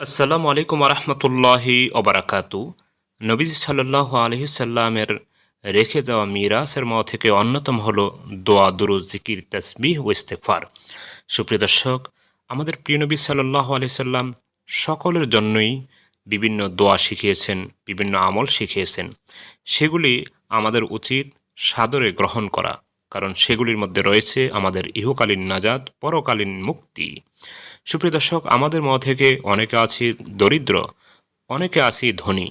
আসসালামু আলাইকুম রহমতুল্লাহি অবরাকাতু নবীজ সাল্লাহ আলহিসাল্লামের রেখে যাওয়া মিরাসের ম থেকে অন্যতম হল দোয়া দুরু জিকির, তসবিহ ও ইস্তেকফার সুপ্রিয় দর্শক, আমাদের প্রিয় নবী সাল্লাহ আলহিসাল্লাম সকলের জন্যই বিভিন্ন দোয়া শিখিয়েছেন, বিভিন্ন আমল শিখিয়েছেন। সেগুলি আমাদের উচিত সাদরে গ্রহণ করা। কারণ সেগুলির মধ্যে রয়েছে আমাদের ইহকালীন নাজাদ পরকালীন মুক্তি। সুপ্রিয় দর্শক, আমাদের মধ্যে থেকে অনেকে আছি দরিদ্র, অনেকে আছি ধনী।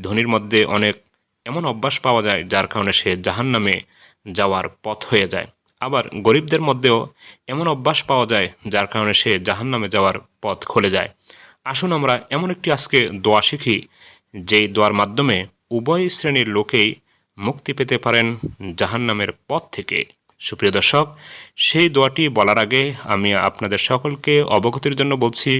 ধনীর মধ্যে অনেক এমন অভ্যাস পাওয়া যায় যার কারণে সে জাহান নামে যাওয়ার পথ হয়ে যায়। আবার গরিবদের মধ্যেও এমন অভ্যাস পাওয়া যায় যার কারণে সে জাহান নামে যাওয়ার পথ খুলে যায়। আসুন আমরা এমন একটি আজকে দোয়া শিখি, যেই দোয়ার মাধ্যমে উভয় শ্রেণির লোকেই মুক্তি পেতে পারেন জাহান্নামের পথ থেকে। সুপ্রিয় দর্শক, সেই দোয়াটি বলার আগে আমি আপনাদের সকলকে অবগতির জন্য বলছি,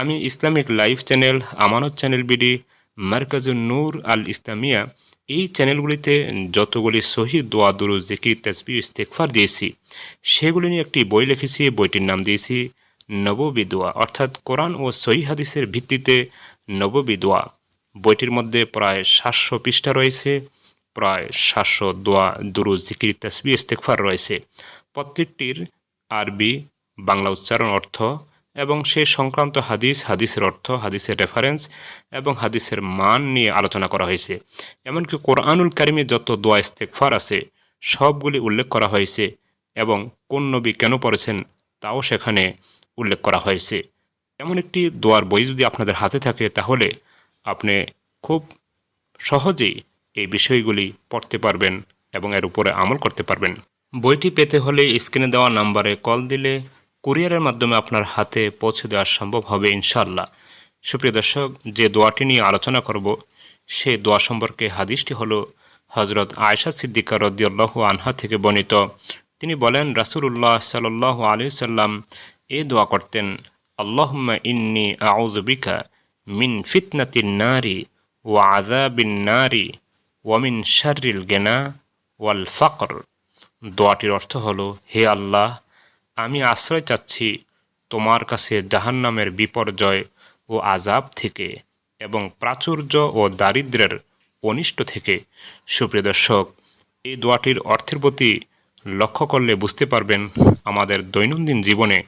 আমি Islamic live channel, Amanat channel BD Markazul Noor Al Islamia, এই চ্যানেলগুলিতে যতগুলি সহি দোয়া, দুরু, জিকির তেসবি ইস্তেকফার দিয়েছি, সেগুলি নিয়ে একটি বই লিখেছি, বইটির নাম দিয়েছি, নববী দোয়া। অর্থাৎ কোরআন ও সহি হাদিসের ভিত্তিতে নববী দোয়া। বইটির মধ্যে প্রায় সাতশো পৃষ্ঠা রয়েছে প্রায় সাতশো দোয়া দুরু জিকির তসবি ইস্তেকফার রয়েছে। প্রত্যেকটির আরবি, বাংলা উচ্চারণ অর্থ এবং সে সংক্রান্ত হাদিস, হাদিসের অর্থ, হাদিসের রেফারেন্স এবং হাদিসের মান নিয়ে আলোচনা করা হয়েছে। এমনকি কোরআনুল কারিমে যত দোয়া ইস্তেকফার আছে, সবগুলি উল্লেখ করা হয়েছে এবং কোন নবী কেন পড়েছেন তাও সেখানে উল্লেখ করা হয়েছে। এমন একটি দোয়ার বই যদি আপনাদের হাতে থাকে, তাহলে আপনি খুব সহজেই এই বিষয়গুলি পড়তে পারবেন এবং এর উপরে আমল করতে পারবেন। বইটি পেতে হলে স্ক্রিনে দেওয়া নাম্বারে কল দিলে কুরিয়ারের মাধ্যমে আপনার হাতে পৌঁছে দেওয়া সম্ভব হবে ইনশাল্লাহ সুপ্রিয় দর্শক, যে দোয়াটি নিয়ে আলোচনা করব, সে দোয়া সম্পর্কে হাদিসটি হল হজরত আয়সা সিদ্দিকা রদিয়াল্লাহ আনহা থেকে বর্ণিত। তিনি বলেন রাসুল্লাহ সাল্লাহ আলি সাল্লাম এ দোয়া করতেন, আল্লাহম্মা ইন্নি আউজবিকা মিন ফিতনাতিন নারী ও আজাবিন নারী ওয়ামিন শারিল গেনা ওয়াল ফাকর। দোয়াটির অর্থ হলো, হে আল্লাহ, আমি আশ্রয় চাচ্ছি তোমার কাছে জাহান্নামের বিপর্যয় ও আজাব থেকে এবং প্রাচুর্য ও দারিদ্রের অনিষ্ট থেকে। সুপ্রিয় দর্শক, এই দোয়াটির অর্থের প্রতি লক্ষ্য করলে বুঝতে পারবেন, আমাদের দৈনন্দিন জীবনে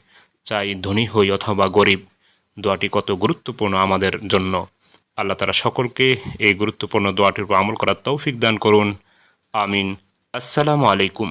চাই ধনী হই অথবা গরিব। দোয়াটি কত গুরুত্বপূর্ণ আমাদের জন্য। আল্লাহ তারা সকলকে এই গুরুত্বপূর্ণ দোয়াটির উপর আমল করার তৌফিক দান করুন। আমিন। আসসালামু আলাইকুম।